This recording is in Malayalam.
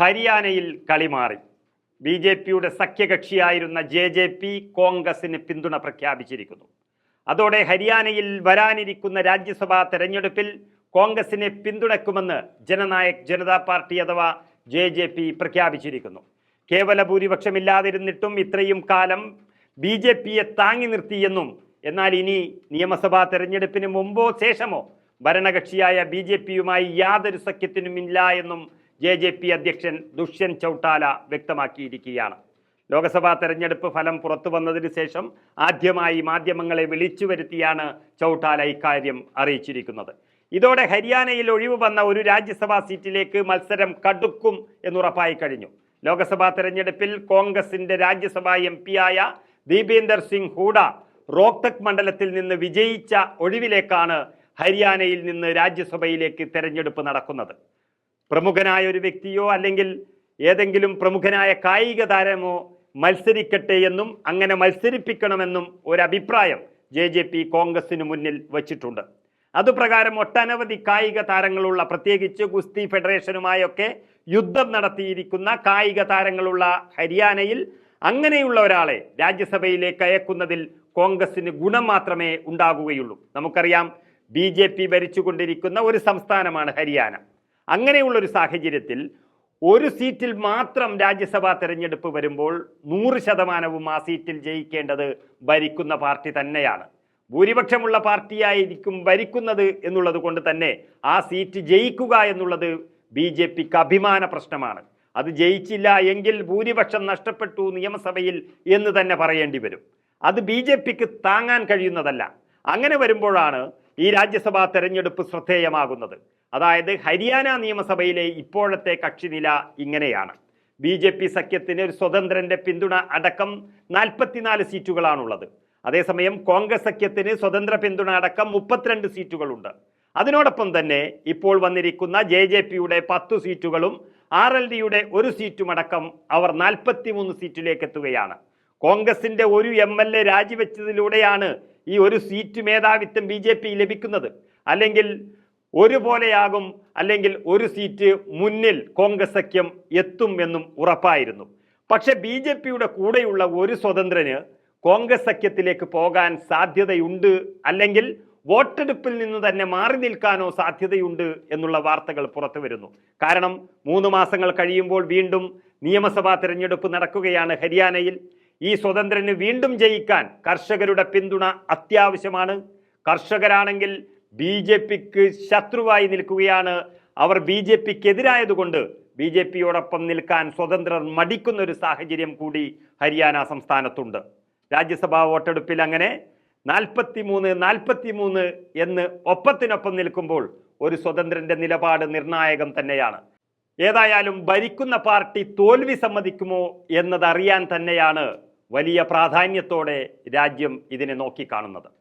ഹരിയാനയിൽ കളിമാറി ബി ജെ പിയുടെ സഖ്യകക്ഷിയായിരുന്ന ജെ ജെ പി കോൺഗ്രസിന് പിന്തുണ പ്രഖ്യാപിച്ചിരിക്കുന്നു. അതോടെ ഹരിയാനയിൽ വരാനിരിക്കുന്ന രാജ്യസഭാ തെരഞ്ഞെടുപ്പിൽ കോൺഗ്രസിനെ പിന്തുണയ്ക്കുമെന്ന് ജനനായക് ജനതാ പാർട്ടി അഥവാ ജെ ജെ പി പ്രഖ്യാപിച്ചിരിക്കുന്നു. കേവല ഭൂരിപക്ഷമില്ലാതിരുന്നിട്ടും ഇത്രയും കാലം ബി ജെ പിയെ താങ്ങി നിർത്തിയെന്നും എന്നാൽ ഇനി നിയമസഭാ തെരഞ്ഞെടുപ്പിന് മുമ്പോ ശേഷമോ ഭരണകക്ഷിയായ ബി ജെ പിയുമായി യാതൊരു സഖ്യത്തിനുമില്ല എന്നും ജെ ജെ പി അധ്യക്ഷൻ ദുഷ്യന്ത് ചൗട്ടാല വ്യക്തമാക്കിയിരിക്കുകയാണ്. ലോക്സഭാ തെരഞ്ഞെടുപ്പ് ഫലം പുറത്തു വന്നതിന് ശേഷം ആദ്യമായി മാധ്യമങ്ങളെ വിളിച്ചു വരുത്തിയാണ് ചൗട്ടാല ഇക്കാര്യം അറിയിച്ചിരിക്കുന്നത്. ഇതോടെ ഹരിയാനയിൽ ഒഴിവ് വന്ന ഒരു രാജ്യസഭാ സീറ്റിലേക്ക് മത്സരം കടുക്കും എന്നുറപ്പായി കഴിഞ്ഞു. ലോക്സഭാ തെരഞ്ഞെടുപ്പിൽ കോൺഗ്രസിന്റെ രാജ്യസഭാ എം പിയായ ദീപേന്ദർ സിംഗ് ഹൂഡ റോക്തക് മണ്ഡലത്തിൽ നിന്ന് വിജയിച്ച ഒഴിവിലേക്കാണ് ഹരിയാനയിൽ നിന്ന് രാജ്യസഭയിലേക്ക് തെരഞ്ഞെടുപ്പ് നടക്കുന്നത്. പ്രമുഖനായ ഒരു വ്യക്തിയോ അല്ലെങ്കിൽ ഏതെങ്കിലും പ്രമുഖനായ കായിക താരമോ മത്സരിക്കട്ടെ എന്നും അങ്ങനെ മത്സരിപ്പിക്കണമെന്നും ഒരു അഭിപ്രായം ജെ ജെ പി കോൺഗ്രസിന് മുന്നിൽ വച്ചിട്ടുണ്ട്. അതുപ്രകാരം ഒട്ടനവധി കായിക താരങ്ങളുള്ള പ്രത്യേകിച്ച് ഗുസ്തി ഫെഡറേഷനുമായൊക്കെ യുദ്ധം നടത്തിയിരിക്കുന്ന കായിക താരങ്ങളുള്ള ഹരിയാനയിൽ അങ്ങനെയുള്ള ഒരാളെ രാജ്യസഭയിലേക്ക് അയക്കുന്നതിൽ കോൺഗ്രസിന് ഗുണം മാത്രമേ ഉണ്ടാകുകയുള്ളൂ. നമുക്കറിയാം ബി ജെ പി ഭരിച്ചുകൊണ്ടിരിക്കുന്ന ഒരു സംസ്ഥാനമാണ് ഹരിയാന. അങ്ങനെയുള്ള ഒരു സാഹചര്യത്തിൽ ഒരു സീറ്റിൽ മാത്രം രാജ്യസഭാ തെരഞ്ഞെടുപ്പ് വരുമ്പോൾ നൂറ് ശതമാനവും ആ സീറ്റിൽ ജയിക്കേണ്ടത് ഭരിക്കുന്ന പാർട്ടി തന്നെയാണ്. ഭൂരിപക്ഷമുള്ള പാർട്ടിയായിരിക്കും ഭരിക്കുന്നത് എന്നുള്ളത് കൊണ്ട് തന്നെ ആ സീറ്റ് ജയിക്കുക എന്നുള്ളത് ബി ജെ പിക്ക് അഭിമാന പ്രശ്നമാണ്. അത് ജയിച്ചില്ല എങ്കിൽ ഭൂരിപക്ഷം നഷ്ടപ്പെട്ടു നിയമസഭയിൽ എന്ന് തന്നെ പറയേണ്ടി വരും. അത് ബി ജെ പിക്ക് താങ്ങാൻ കഴിയുന്നതല്ല. അങ്ങനെ വരുമ്പോഴാണ് ഈ രാജ്യസഭാ തെരഞ്ഞെടുപ്പ് ശ്രദ്ധേയമാകുന്നത്. അതായത് ഹരിയാന നിയമസഭയിലെ ഇപ്പോഴത്തെ കക്ഷിനില ഇങ്ങനെയാണ്. ബി ജെ പി സഖ്യത്തിന് ഒരു സ്വതന്ത്രന്റെ പിന്തുണ അടക്കം നാൽപ്പത്തിനാല് സീറ്റുകളാണുള്ളത്. അതേസമയം കോൺഗ്രസ് സഖ്യത്തിന് സ്വതന്ത്ര പിന്തുണ അടക്കം മുപ്പത്തിരണ്ട് സീറ്റുകളുണ്ട്. അതിനോടൊപ്പം തന്നെ ഇപ്പോൾ വന്നിരിക്കുന്ന ജെ ജെ പിയുടെ പത്തു സീറ്റുകളും ആർ എൽ ഡിയുടെ ഒരു സീറ്റുമടക്കം അവർ നാൽപ്പത്തിമൂന്ന് സീറ്റിലേക്ക് എത്തുകയാണ് കോൺഗ്രസിന്റെ ഒരു എം എൽ എ രാജിവെച്ചതിലൂടെയാണ് ഈ ഒരു സീറ്റ് മേധാവിത്വം ബി ജെ പി ലഭിക്കുന്നത്. അല്ലെങ്കിൽ ഒരുപോലെയാകും അല്ലെങ്കിൽ ഒരു സീറ്റ് മുന്നിൽ കോൺഗ്രസ് സഖ്യം എത്തും എന്നും ഉറപ്പായിരുന്നു. പക്ഷെ ബി ജെ പിയുടെ കൂടെയുള്ള ഒരു സ്വതന്ത്രന് കോൺഗ്രസ് സഖ്യത്തിലേക്ക് പോകാൻ സാധ്യതയുണ്ട് അല്ലെങ്കിൽ വോട്ടെടുപ്പിൽ നിന്ന് തന്നെ മാറി നിൽക്കാനോ സാധ്യതയുണ്ട് എന്നുള്ള വാർത്തകൾ പുറത്തു വരുന്നു. കാരണം മൂന്ന് മാസങ്ങൾ കഴിയുമ്പോൾ വീണ്ടും നിയമസഭാ തിരഞ്ഞെടുപ്പ് നടക്കുകയാണ് ഹരിയാനയിൽ. ഈ സ്വതന്ത്രന് വീണ്ടും ജയിക്കാൻ കർഷകരുടെ പിന്തുണ അത്യാവശ്യമാണ്. കർഷകരാണെങ്കിൽ ബി ജെ പിക്ക് ശത്രുവായി നിൽക്കുകയാണ്. അവർ ബി ജെ പിക്ക് എതിരായതുകൊണ്ട് ബി ജെ പിയോടൊപ്പം നിൽക്കാൻ സ്വതന്ത്രർ മടിക്കുന്ന ഒരു സാഹചര്യം കൂടി ഹരിയാന സംസ്ഥാനത്തുണ്ട്. രാജ്യസഭാ വോട്ടെടുപ്പിൽ അങ്ങനെ നാൽപ്പത്തി മൂന്ന് നാൽപ്പത്തി മൂന്ന് എന്ന് ഒപ്പത്തിനൊപ്പം നിൽക്കുമ്പോൾ ഒരു സ്വതന്ത്രന്റെ നിലപാട് നിർണായകം തന്നെയാണ്. ഏതായാലും ഭരിക്കുന്ന പാർട്ടി തോൽവി സമ്മതിക്കുമോ എന്നതറിയാൻ തന്നെയാണ് വലിയ പ്രാധാന്യത്തോടെ രാജ്യം ഇതിനെ നോക്കിക്കാണുന്നത്.